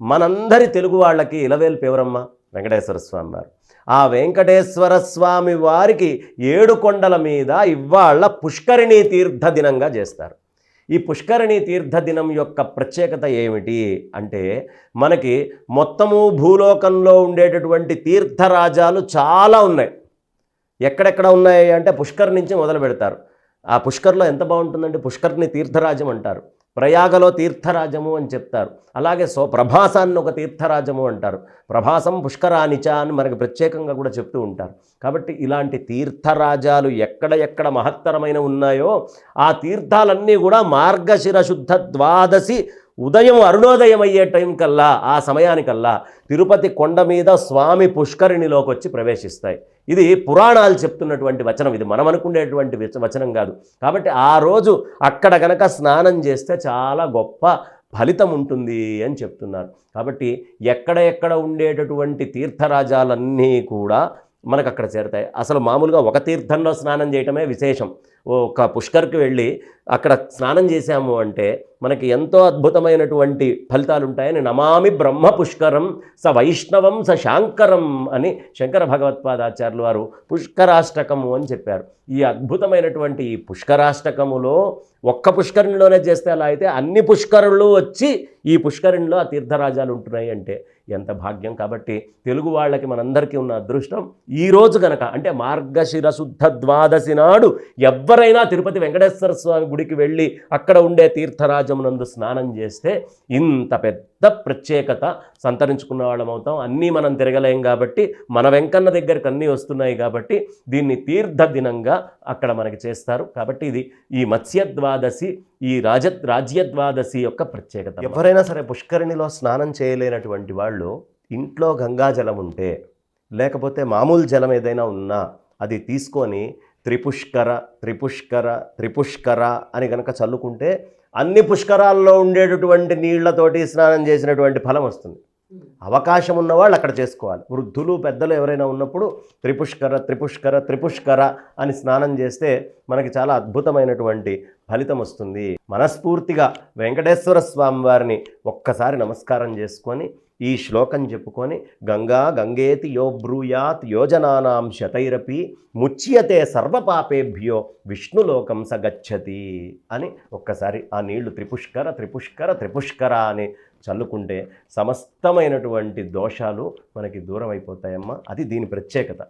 మనందరి తెలుగు వాళ్ళకి ఇలవేలు పేవరమ్మ వెంకటేశ్వర స్వామి వారు. ఆ వెంకటేశ్వర స్వామి వారికి ఏడు కొండల మీద ఇవాళ పుష్కరిణీ తీర్థ దినంగా చేస్తారు. ఈ పుష్కరిణి తీర్థ దినం యొక్క ప్రత్యేకత ఏమిటి అంటే మనకి మొత్తము భూలోకంలో ఉండేటటువంటి తీర్థరాజాలు చాలా ఉన్నాయి. ఎక్కడెక్కడ ఉన్నాయి అంటే పుష్కర్ నుంచి మొదలు పెడతారు. ఆ పుష్కర్లో ఎంత బాగుంటుందంటే పుష్కర్ని తీర్థరాజం అంటారు. ప్రయాగలో తీర్థరాజము అని చెప్తారు. అలాగే సో ప్రభాసాన్ని ఒక తీర్థరాజము అంటారు. ప్రభాసం పుష్కరానిచ అని మనకి ప్రత్యేకంగా కూడా చెప్తూ ఉంటారు. కాబట్టి ఇలాంటి తీర్థరాజాలు ఎక్కడ ఎక్కడ మహత్తరమైన ఉన్నాయో ఆ తీర్థాలన్నీ కూడా మార్గశిర శుద్ధ ద్వాదశి ఉదయం అరుణోదయం అయ్యే టైం కల్లా ఆ సమయానికల్లా తిరుపతి కొండ మీద స్వామి పుష్కరిణిలోకి వచ్చి ప్రవేశిస్తాయి. ఇది పురాణాలు చెప్తున్నటువంటి వచనం. ఇది మనం అనుకునేటువంటి వచనం కాదు. కాబట్టి ఆ రోజు అక్కడ గనక స్నానం చేస్తే చాలా గొప్ప ఫలితం ఉంటుంది అని చెప్తున్నారు. కాబట్టి ఎక్కడ ఎక్కడ ఉండేటటువంటి తీర్థరాజాలన్నీ కూడా మనకు అక్కడ చేరుతాయి. అసలు మామూలుగా ఒక తీర్థంలో స్నానం చేయటమే విశేషం. ఒక పుష్కర్కి వెళ్ళి అక్కడ స్నానం చేశాము అంటే మనకి ఎంతో అద్భుతమైనటువంటి ఫలితాలు ఉంటాయని నమామి బ్రహ్మ పుష్కరం స వైష్ణవం స శాంకరం అని శంకర భగవత్పాదాచార్యులు వారు పుష్కరాష్టకము అని చెప్పారు. ఈ అద్భుతమైనటువంటి ఈ పుష్కరాష్టకములో ఒక్క పుష్కరిణిలోనే చేస్తే అలా అయితే అన్ని పుష్కరులు వచ్చి ఈ పుష్కరిణిలో ఆ తీర్థరాజాలు ఉంటున్నాయి అంటే ఎంత భాగ్యం. కాబట్టి తెలుగు వాళ్ళకి మనందరికీ ఉన్న అదృష్టం ఈరోజు కనుక గనక అంటే మార్గశిర శుద్ధ ద్వాదశి నాడు ఎవరైనా తిరుపతి వెంకటేశ్వర స్వామి గుడికి వెళ్ళి అక్కడ ఉండే తీర్థరాజమునందు స్నానం చేస్తే ఇంత పెద్ద ప్రత్యేకత సంతరించుకున్న వాళ్ళం అవుతాం. అన్నీ మనం తిరగలేం కాబట్టి మన వెంకన్న దగ్గరికి అన్నీ వస్తున్నాయి కాబట్టి దీన్ని తీర్థ దినంగా అక్కడ మనకి చేస్తారు. కాబట్టి ఇది ఈ మత్స్య ద్వాదశి ఈ రాజ రాజ్యద్వాదశి యొక్క ప్రత్యేకత ఎవరైనా సరే పుష్కరిణిలో స్నానం చేయలేనటువంటి వాళ్ళు ఇంట్లో గంగాజలం ఉంటే లేకపోతే మామూలు జలం ఏదైనా ఉన్నా అది తీసుకొని త్రిపుష్కర త్రిపుష్కర త్రిపుష్కర అని కనుక చల్లుకుంటే అన్ని పుష్కరాల్లో ఉండేటటువంటి నీళ్ళతోటి స్నానం చేసినటువంటి ఫలం వస్తుంది. అవకాశం ఉన్నవాళ్ళు అక్కడ చేసుకోవాలి. వృద్ధులు పెద్దలు ఎవరైనా ఉన్నప్పుడు త్రిపుష్కర త్రిపుష్కర త్రిపుష్కర అని స్నానం చేస్తే మనకి చాలా అద్భుతమైనటువంటి ఫలితం వస్తుంది. మనస్ఫూర్తిగా వెంకటేశ్వర స్వామి వారిని ఒక్కసారి నమస్కారం చేసుకొని ఈ శ్లోకం చెప్పుకొని గంగా గంగేతి యో బ్రూయాత్ యోజనానాం శతైరపి ముచ్యతే సర్వపాపేభ్యో విష్ణులోకం సగచ్చతి అని ఒక్కసారి ఆ నీళ్ళు త్రిపుష్కర త్రిపుష్కర త్రిపుష్కర అని చల్లుకుంటే సమస్తమైనటువంటి దోషాలు మనకి దూరం అయిపోతాయమ్మా అది దీని ప్రత్యేకత.